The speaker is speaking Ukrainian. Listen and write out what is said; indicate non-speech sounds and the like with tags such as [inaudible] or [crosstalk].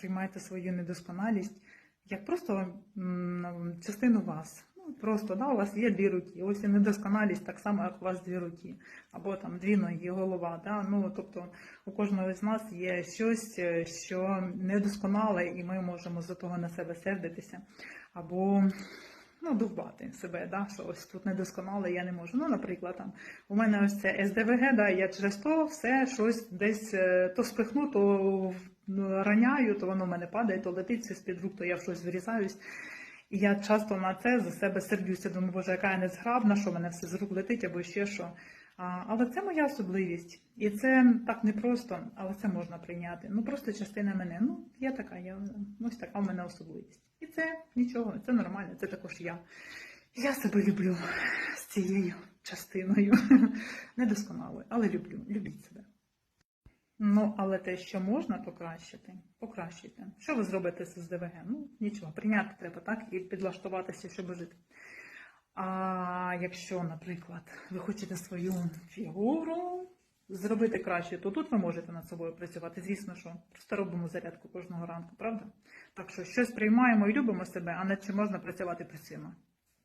приймайте свою недосконалість як просто частину вас. Ну, просто да, у вас є дві руки. Ось і недосконалість так само, як у вас дві руки, або там дві ноги, голова. Да? Ну, тобто у кожного з нас є щось, е, що недосконале, і ми можемо за того на себе сердитися, або ну, довбати себе, да? що ось тут недосконале, я не можу. Ну, наприклад, там, у мене ось це СДВГ, да, я через то все щось десь е, то спихну, то ну, раняю, то воно в мене падає, то летить все з-під рук, то я в щось врізаюсь. І я часто на це за себе сердюся, думаю, боже, яка я незграбна, що мене все з рук летить або ще що. А, але це моя особливість. І це так непросто, але це можна прийняти. Ну просто частина мене. Ну, я така, я ось така в мене особливість. І це нічого, це нормально, це також я. Я себе люблю з цією частиною. [laughs] Недосконалою, але люблю. Любіть себе. Ну, але те, що можна покращити, покращуйте. Що ви зробите з СДВГ? Ну, нічого, прийняти треба, так, і підлаштуватися, щоб жити. А якщо, наприклад, ви хочете свою фігуру зробити краще, то тут ви можете над собою працювати. Звісно, що просто робимо зарядку кожного ранку, правда? Так що щось приймаємо і любимо себе, а над чим можна працювати працюємо.